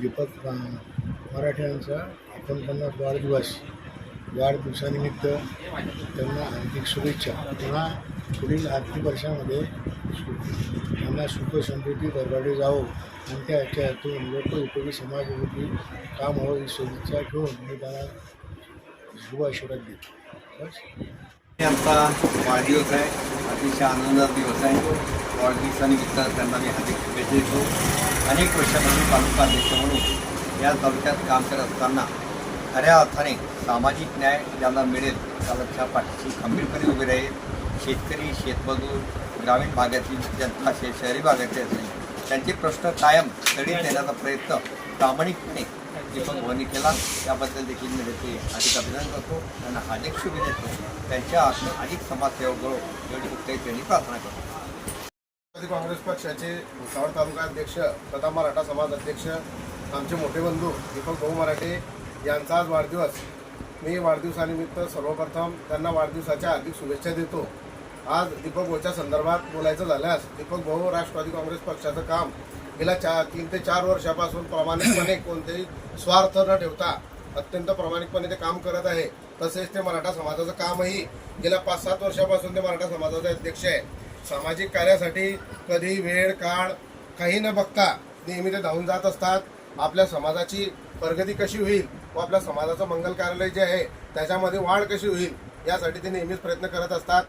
दीपक मराठ्यांचा मराठे यांचा एकोणपन्नास वाढदिवस वाढदिवसानिमित्त त्यांना हार्दिक शुभेच्छा. पुन्हा पुढील आर्थिक वर्षामध्ये सु- त्यांना सुख समृद्धी बरबाडी जावो आणि त्या ह्याच्यातून समाज उपयोगी काम व्हावं ही शुभेच्छा ठेवून मी त्यांना शुभ आशीर्वाद देतो. बस. आमचा वाढदिवस आहे. अतिशय आनंदाचा दिवस आहे. वाढदिवसानिमित्त त्यांना मी हार्दिक शुभेच्छा देतो. अनेक वर्षापासून तालुका अध्यक्ष म्हणून या तालुक्यात काम करत असताना खऱ्या अर्थाने सामाजिक न्याय ज्यांना मिळेल त्याच्या पाठीशी खंबीरपणे उभे राहील. शेतकरी शेतमजूर ग्रामीण भागातील जनता शे शहरी भागातील असेल त्यांचे प्रश्न कायम तडीत नेण्याचा प्रयत्न प्रामाणिकपणे दीपक भवनी केला. त्याबद्दल देखील मी त्याचे अधिक अभिनंदन करतो त्यांना अधिक शुभेच्छा देतो. त्यांच्या हातून अधिक समाजसेवा घडो एवढी कुठल्याही त्यांनी प्रार्थना करतो. काँग्रेस पक्षाचे भुसावळ तालुका अध्यक्ष तथा मराठा समाज अध्यक्ष आमचे मोठे बंधू दीपक भाऊ मराठे यांचा आज वाढदिवस. मी वाढदिवसानिमित्त सर्वप्रथम त्यांना वाढदिवसाच्या हार्दिक शुभेच्छा देतो. आज दीपक भाऊच्या संदर्भात बोलायचं झाल्यास दीपक भाऊ राष्ट्रवादी काँग्रेस पक्षाचं काम गेल्या चार तीन ते चार वर्षापासून प्रामाणिकपणे कोणतेही स्वार्थ न ठेवता अत्यंत प्रामाणिकपणे ते काम करत आहे. तसेच ते मराठा समाजाचं कामही गेल्या पाच सात वर्षापासून ते मराठा समाजाचे अध्यक्ष आहे. सामाजिक कार्यासाठी कधी वेळ काळ काही न बघता नेहमी ते धावून जात असतात. आपल्या समाजाची प्रगती कशी होईल व आपल्या समाजाचं मंगल कार्यालय जे आहे त्याच्यामध्ये वाढ कशी होईल यासाठी ते नेहमीच प्रयत्न करत असतात.